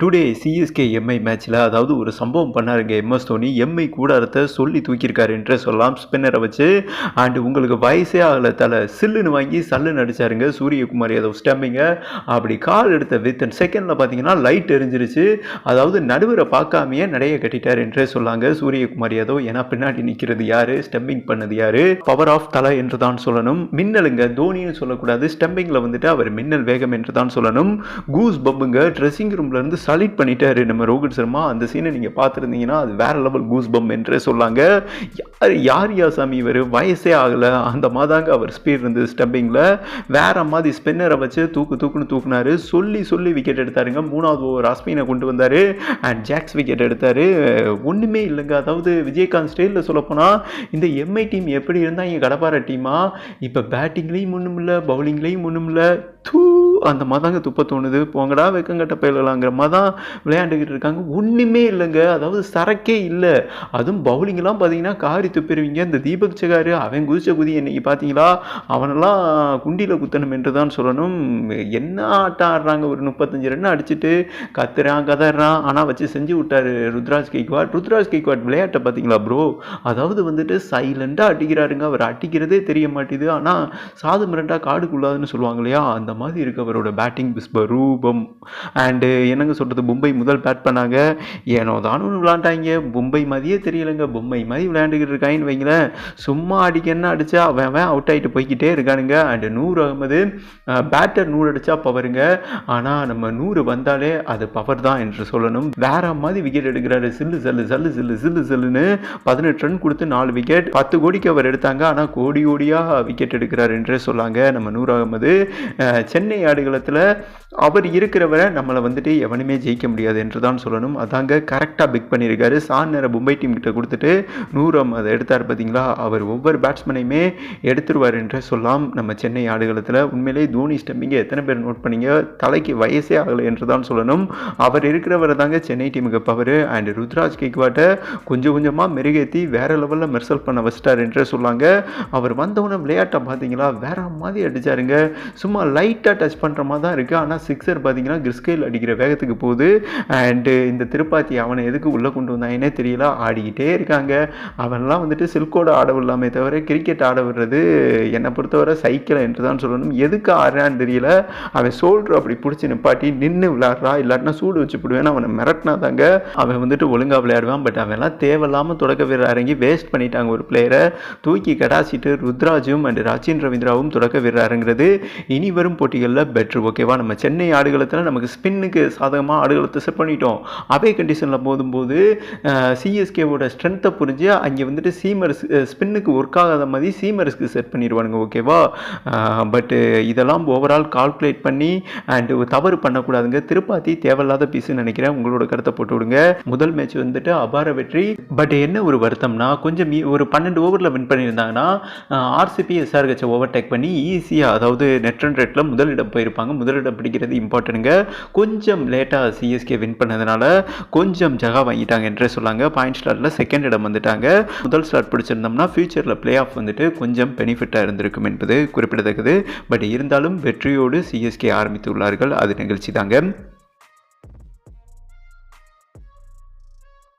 Today CSK Mi மேட்ச்சில் அதாவது ஒரு சம்பவம் பண்ணாருங்க எம்எஸ் தோனி எம்ஐ கூடாரத்தை சொல்லி தூக்கியிருக்காரு என்றே சொல்லலாம். ஸ்பின்னரை வச்சு. அண்டு உங்களுக்கு வயசே ஆகலை தலை. சில்லுன்னு வாங்கி சல்லுன்னு அடிச்சாருங்க. சூரியகுமார் யாதவ் ஸ்டம்பிங்க அப்படி கால் எடுத்த வித் செகண்டில் பார்த்தீங்கன்னா லைட் எரிஞ்சிருச்சு. அதாவது நடுவரை பார்க்காமையே நடைய கட்டிட்டார் என்றே சொல்லாங்க. சூரியகுமார் யாதவ் ஏன்னா பின்னாடி நிற்கிறது யாரு? ஸ்டம்பிங் பண்ணது யாரு? பவர் ஆஃப் தலை என்று தான் சொல்லணும். மின்னலுங்க தோனின்னு சொல்லக்கூடாது. ஸ்டம்பிங்கில் வந்துட்டு அவர் மின்னல் வேகம் என்று தான் சொல்லணும். கூஸ் பப்புங்க ட்ரெஸ்ஸிங் ரூம்லேருந்து சலிட் பண்ணிட்டாரு நம்ம ரோஹித் சர்மா அந்த சீனை நீங்கள் பார்த்துருந்தீங்கன்னா அது வேற லெவல் கூஸ் பம் என்றே சொல்லாங்க யார் யார் யா சாமி இவர்? வயசே ஆகலை. அந்த மாதாங்க அவர் ஸ்பீட் இருந்தது ஸ்டம்பிங்கில் வேற மாதிரி ஸ்பின்னரை வச்சு தூக்கு தூக்குன்னு தூக்குனாரு. சொல்லி சொல்லி விக்கெட் எடுத்தாருங்க. மூணாவது ஓவர் அஸ்மினை கொண்டு வந்தார். அண்ட் ஜாக்ஸ் விக்கெட் எடுத்தார். ஒன்றுமே இல்லைங்க. அதாவது விஜயகாந்த் ஸ்டைலில் சொல்லப்போனால் இந்த எம்ஐ டீம் எப்படி இருந்தால் இங்கே கடப்பார டீமா இப்போ பேட்டிங்லேயும் ஒன்றும் இல்லை பவுலிங்லேயும் ஒன்றும் இல்லை தூ அந்த மதாங்க துப்ப தோணுது. போங்கடா வெக்கங்கட்ட பயிலலாங்கிற தான் விளையாண்டுக்கிட்டு இருக்காங்க. ஒன்றுமே இல்லைங்க. அதாவது சரக்கே இல்லை. அதுவும் பவுலிங்லாம் பார்த்தீங்கன்னா காரி துப்பிடுவீங்க. இந்த தீபக் சகாரு அவன் குதிச்ச குதி இன்னைக்கு பார்த்தீங்களா அவனெல்லாம் குண்டியில் குத்தணும் என்று தான் சொல்லணும். என்ன ஆட்டம் ஆடுறாங்க? ஒரு முப்பத்தஞ்சு ரன் அடிச்சுட்டு கத்துறான் கதறான். ஆனால் வச்சு செஞ்சு விட்டார் ருத்ராஜ் கெய்க்வாட். ருத்ராஜ் கெய்க்வாட் விளையாட்டை பார்த்தீங்களா ப்ரோ அதாவது வந்துட்டு சைலண்டாக அடிக்கிறாருங்க. அவர் அடிக்கிறதே தெரிய மாட்டேது. ஆனால் சாது மிரண்டா காடுக்குள்ளாதுன்னு சொல்லுவாங்க இல்லையா? அந்த மாதிரி இருக்கவர் இவரோட பேட்டிங் விஸ்வரூபம் அண்டு என்னங்க சொல்கிறது மும்பை முதல் பேட் பண்ணாங்க. ஏனோ தானும் விளாண்டாங்க மும்பை மாதிரியே தெரியலைங்க. பொம்மை மாதிரி விளையாண்டுக்கிட்டு இருக்காங்கன்னு வைங்களேன். சும்மா அடிக்கன்னு அடித்தா அவன் அவன் அவுட் ஆகிட்டு போய்கிட்டே இருக்கானுங்க. அண்டு நூறு அகமது பேட்டர் நூறு அடித்தா பவருங்க. ஆனால் நம்ம நூறு வந்தாலே அது பவர் தான் என்று சொல்லணும். வேற மாதிரி விக்கெட் எடுக்கிறாரு. சில்லு சல்லு சல்லு சில்லு சில்லு சில்லுன்னு பதினெட்டு ரன் கொடுத்து நாலு விக்கெட் பத்து கோடிக்கு அவர் எடுத்தாங்க. ஆனால் கோடி கோடியாக விக்கெட் எடுக்கிறார் என்றே சொல்லாங்க. நம்ம நூறு அகமது சென்னை ஆடு ஆடுகளத்தில் அவர் இருக்கிறவரை நம்மளை வந்துட்டு எவனுமே ஜெயிக்க முடியாது என்று தான் சொல்லணும். அதாங்க கரெக்டாக பிக் பண்ணியிருக்காரு. சான்னரை மும்பை டீம் கிட்ட கொடுத்துட்டு நூறு அதை எடுத்தார் பார்த்தீங்களா அவர் ஒவ்வொரு பேட்ஸ்மனையுமே எடுத்துருவார் என்று சொல்லலாம் நம்ம சென்னை ஆடுகளத்தில் உண்மையிலேயே தோனி ஸ்டம்பிங்கை எத்தனை பேர் நோட் பண்ணீங்க? தலைக்கு வயசே ஆகலை என்று தான் சொல்லணும். அவர் இருக்கிறவரை தாங்க சென்னை டீமுக்கு பவர் அண்ட் ருத்ராஜ் கேக்வாட்டை கொஞ்சம் கொஞ்சமாக மெருகேற்றி வேற லெவலில் மெர்சல் பண்ண வச்சிட்டார் என்று சொல்லாங்க. அவர் வந்தவுடனே விளையாட்டை பார்த்தீங்களா வேற மாதிரி அடித்தாருங்க சும்மா லைட்டாக டச் பண்ணுற மாதிரி தான் இருக்குது ஆனால் சிக்ஸர் பார்த்தீங்கன்னா கிறிஸ்கேல் அடிக்கிற வேகத்துக்கு போகுது. அண்டு இந்த திருப்பாத்தி அவனை எதுக்கு உள்ளே கொண்டு வந்தாங்கன்னே தெரியல. ஆடிக்கிட்டே இருக்காங்க. அவன்லாம் வந்துட்டு சில்கோட ஆட விடலாமே தவிர கிரிக்கெட் ஆட விடுறது என்னை பொறுத்தவரை சைக்கிளை என்று தான் சொல்லணும். எதுக்கு ஆடுறான்னு தெரியல. அவன் சோல்ட்ரு அப்படி பிடிச்சி நிப்பாட்டி நின்று விளையாடுறா. இல்லாட்டினா சூடு வச்சு போடுவேன் அவனை மிரட்டினா தாங்க அவன் வந்துட்டு ஒழுங்காக விளையாடுவான். பட் அவன்லாம் தேவையில்லாமல் தொடக்க வீரர் இறங்கி வேஸ்ட் பண்ணிட்டாங்க ஒரு பிளேயரை தூக்கி கடாசிட்டு ருத்ராஜும் அண்ட் ரச்சின் ரவீந்திராவும் தொடக்க வீரர் இறங்குறது. இனி வரும் போட்டிகளில் பெட்ரு ஓகேவா நம்ம சென்னை ஆடுகளத்தில் நமக்கு ஸ்பின்னுக்கு சாதகமாக ஆடுகளத்தை செட் பண்ணிட்டோம். அவே கண்டிஷனில் போதும்போது சிஎஸ்கேவோட ஸ்ட்ரென்த்தை புரிஞ்சு அங்கே வந்துட்டு சீமர்ஸ் ஸ்பின்னுக்கு ஒர்க் ஆகாத மாதிரி சீமர்ஸ்க்கு செட் பண்ணிடுவானுங்க ஓகேவா பட்டு இதெல்லாம் ஓவரால் கால்குலேட் பண்ணி அண்டு தவறு பண்ணக்கூடாதுங்க. திருப்பாத்தி தேவையில்லாத பீஸுன்னு நினைக்கிறேன். உங்களோட கருத்தை போட்டு விடுங்க. முதல் மேட்ச் வந்துட்டு அபார வெற்றி. பட் என்ன ஒரு வருத்தம்னா கொஞ்சம் ஒரு பன்னெண்டு ஓவரில் வின் பண்ணியிருந்தாங்கன்னா ஆர்சிபி எஸ்ஆர்ஹெச்சை ஓவர்டேக் பண்ணி ஈஸியாக அதாவது நெட் ரன் ரேட்டில் முதலிடம் போயிருப்பாங்க. முதலிடம் பிடிக்கிறது இம்பார்ட்டனுங்க கொஞ்சம் லேட்டாக சிஎஸ்கே வின் பண்ணதுனால கொஞ்சம் ஜகா வாங்கிட்டாங்க என்றே சொல்லாங்க. பாயிண்ட் ஸ்லாட்டில் செகண்ட் இடம் வந்துட்டாங்க. முதல் ஸ்லாட் பிடிச்சிருந்தோம்னா ஃபியூச்சரில் பிளே ஆஃப் வந்துட்டு கொஞ்சம் பெனிஃபிட்டாக இருந்திருக்கும் என்பது குறிப்பிடத்தக்கது. பட் இருந்தாலும் வெற்றியோடு சிஎஸ்கே ஆரம்பித்துள்ளார்கள். அது நிகழ்ச்சி தாங்க